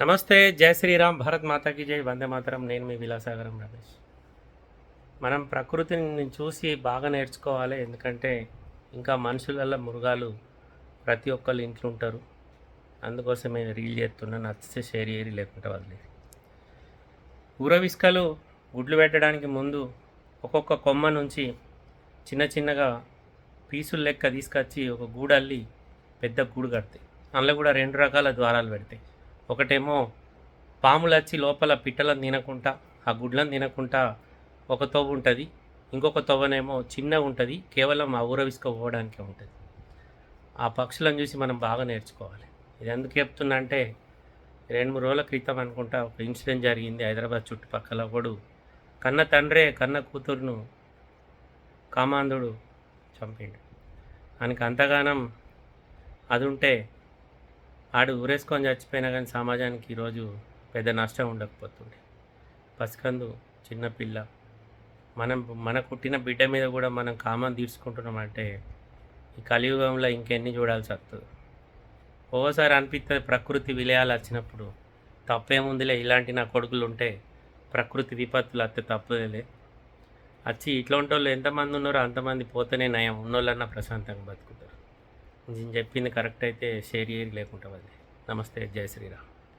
నమస్తే జై శ్రీరామ్ భారత్ మాతాకి జై వందే మాతరం. నేను మీ విలాసాగరం రమేష్. మనం ప్రకృతిని చూసి బాగా నేర్చుకోవాలి. ఎందుకంటే ఇంకా మనుషులల్ల మృగాలు ప్రతి ఒక్కళ్ళు ఇంట్లో ఉంటారు. అందుకోసం నేను రీల్ చేస్తున్నా. నచ్చితే షేర్ చేయరు లేకుంటే వదిలేదు ఊరవిస్కలు గుడ్లు పెట్టడానికి ముందు ఒక్కొక్క కొమ్మ నుంచి చిన్న చిన్నగా పీసులు లెక్క తీసుకొచ్చి ఒక గూడల్లి పెద్ద గూడు కడతాయి. అందులో కూడా రెండు రకాల ద్వారాలు పెడతాయి. ఒకటేమో పాములు వచ్చి లోపల పిట్టలను తినకుండా ఆ గుడ్లను తినకుండా ఒక తోవ ఉంటుంది. ఇంకొక తోవనేమో చిన్నగా ఉంటుంది. కేవలం ఆ ఊరవిసుక పోవడానికే ఉంటుంది. ఆ పక్షులను చూసి మనం బాగా నేర్చుకోవాలి. ఇది ఎందుకు చెప్తున్నా అంటే రెండు మూడు రోజుల క్రితం అనుకుంటా ఒక ఇన్సిడెంట్ జరిగింది హైదరాబాద్ చుట్టుపక్కల ఒకడు. కన్న తండ్రే కన్న కూతురును కామాంధుడు చంపిండు. ఆయనకి అంతగానం అది ఉంటే ఆడు ఊరేసుకొని చచ్చిపోయినా కానీ సమాజానికి ఈరోజు పెద్ద నష్టం ఉండకపోతుండే. పసికందు చిన్నపిల్ల మనం మన పుట్టిన బిడ్డ మీద కూడా మనం కామం తీర్చుకుంటున్నామంటే ఈ కలియుగంలో ఇంకెన్ని చూడాల్సి వస్తుంది. ఓసారి అనిపిస్తుంది ప్రకృతి విలయాలు వచ్చినప్పుడు తప్పేముందిలే ఇలాంటి నా కొడుకులు ఉంటే ప్రకృతి విపత్తులు అత్తే తప్పదేలే. వచ్చి ఇట్లాంటి వాళ్ళు ఎంతమంది ఉన్నారో అంతమంది పోతేనే నయం ఉన్నోళ్ళన్నా ప్రశాంతంగా బతుకుతారు. నేను చెప్పింది కరెక్ట్ అయితే షేర్ చేయరు లేకుండా నమస్తే జై శ్రీరామ్.